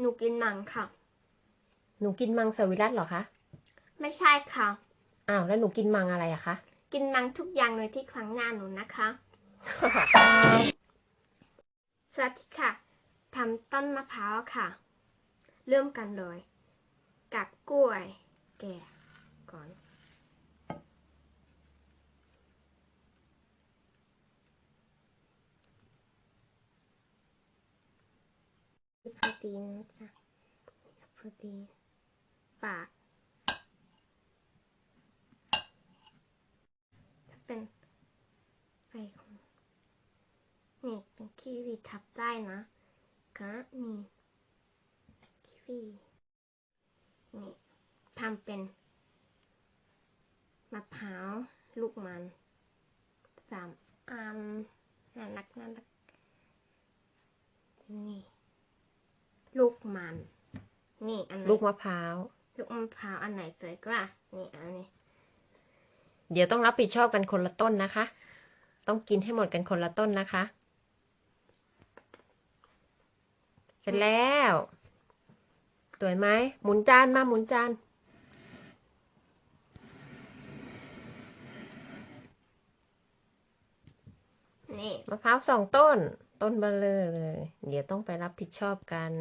หนูกินมังค่ะ หนูกินมังสวิรัตเหรอคะ ไม่ใช่ค่ะ อ้าวแล้วหนูกินมังอะไรอะคะ กินมังทุกอย่างเลยที่ขวางหน้าหนูนะคะ สวัสดีค่ะทำต้นมะพร้าวค่ะ เริ่มกันเลย กักกล้วย แก่ก่อน อดีนะจ๊ะพอดีปากถ้าเป็นไปของนี่เป็นคีวีทับได้นะก็นี่คีวีนี่ทำเป็นมะพร้าวลูกมันสามอันน่ารักน่ารักนี่ ลูกมัน นี่อันไหนลูกมะพร้าว ลูกมะพร้าวอันไหนสวยกว่า นี่อันนี้ เดี๋ยวต้องรับผิดชอบกันคนละต้นนะคะ ต้องกินให้หมดกันคนละต้นนะคะ เสร็จแล้ว สวยไหม หมุนจานมาหมุนจาน นี่มะพร้าวสองต้น ต้นเบลเลอเลย เดี๋ยวต้องไปรับผิดชอบกัน